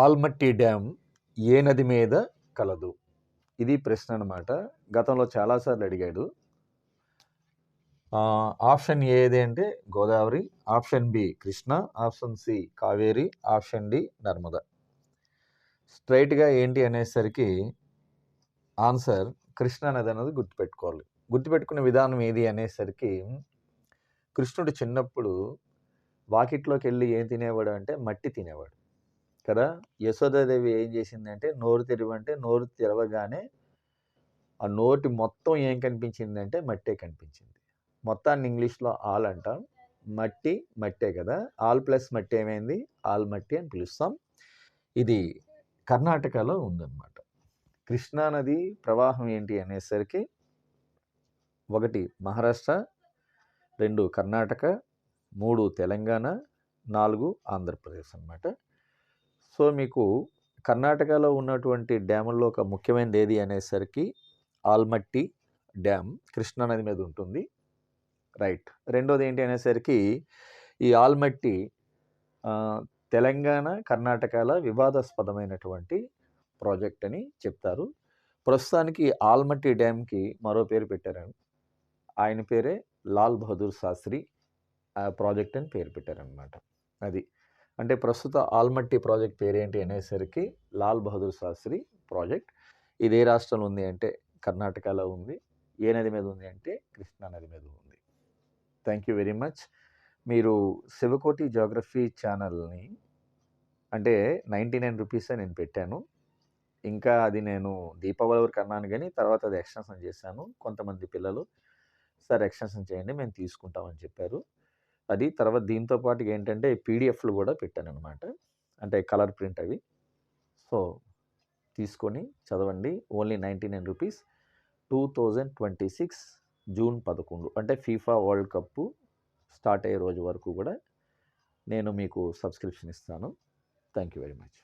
Almatti dam ఏ నది మీద కలదు? ఇది ప్రశ్న అనమాట గతంలో చాలాసార్లు అడిగాడు. ఆప్షన్ ఏది అంటే Godavari option B Krishna option C Kaveri option D Narmada. స్ట్రైట్గా ఏంటి అనేసరికి ఆన్సర్ కృష్ణా నది అనేది గుర్తుపెట్టుకోవాలి. గుర్తుపెట్టుకునే విధానం ఏది అనేసరికి కృష్ణుడు చిన్నప్పుడు వాకిట్లోకి వెళ్ళి ఏం తినేవాడు అంటే మట్టి తినేవాడు. కదా! యశోదాదేవి ఏం చేసిందంటే నోరు తెరవంటే నోరు తెరవగానే ఆ నోటి మొత్తం ఏం కనిపించిందంటే మట్టే కనిపించింది. మొత్తాన్ని ఇంగ్లీష్లో ఆల్ అంటాం. మట్టి మట్టే కదా! ఆల్ ప్లస్ మట్టి ఏమైంది? ఆల్ మట్టి అని పిలుస్తాం. ఇది కర్ణాటకలో ఉందన్నమాట. కృష్ణా నది ప్రవాహం ఏంటి అనేసరికి ఒకటి మహారాష్ట్ర రెండు కర్ణాటక మూడు తెలంగాణ నాలుగు ఆంధ్రప్రదేశ్ అన్నమాట. సో మీకు కర్ణాటకలో ఉన్నటువంటి డ్యాముల్లో ఒక ముఖ్యమైనది ఏది అనేసరికి ఆల్మట్టి డ్యామ్ కృష్ణా నది మీద ఉంటుంది. రైట్. రెండోది ఏంటి అనేసరికి ఈ ఆల్మట్టి తెలంగాణ కర్ణాటకల వివాదాస్పదమైనటువంటి ప్రాజెక్ట్ అని చెప్తారు. ప్రస్తుతానికి ఆల్మట్టి డ్యామ్కి మరో పేరు పెట్టారు ఆయన పేరే లాల్ బహదూర్ శాస్త్రి ఆ ప్రాజెక్ట్ అని పేరు పెట్టారనమాట అది అంటే ప్రస్తుత ఆల్మట్టి ప్రాజెక్ట్ పేరేంటి అనేసరికి లాల్ బహదూర్ శాస్త్రి ప్రాజెక్ట్. ఇది ఏ రాష్ట్రంలో ఉంది అంటే కర్ణాటకలో ఉంది. ఏ నది మీద ఉంది అంటే కృష్ణా నది మీద ఉంది. Thank you very much. మీరు శివకోటి జాగ్రఫీ ఛానల్ని అంటే నైంటీ నైన్ రూపీసే నేను పెట్టాను. ఇంకా అది నేను దీపావళి వరకు అన్నాను కానీ తర్వాత అది ఎక్స్టెన్షన్ చేశాను. కొంతమంది పిల్లలు సార్ ఎక్స్టెన్షన్ చేయండి మేము తీసుకుంటామని చెప్పారు. అది తర్వాత దీంతో పాటు ఏంటంటే పీడిఎఫ్లు కూడా పెట్టాను అనమాట అంటే కలర్ ప్రింట్ అవి. సో తీసుకొని చదవండి. Only ninety nine rupees. Two thousand twenty six June పదకొండు. అంటే ఫీఫా వరల్డ్ కప్ స్టార్ట్ అయ్యే రోజు వరకు కూడా నేను మీకు సబ్స్క్రిప్షన్ ఇస్తాను. Thank you very much.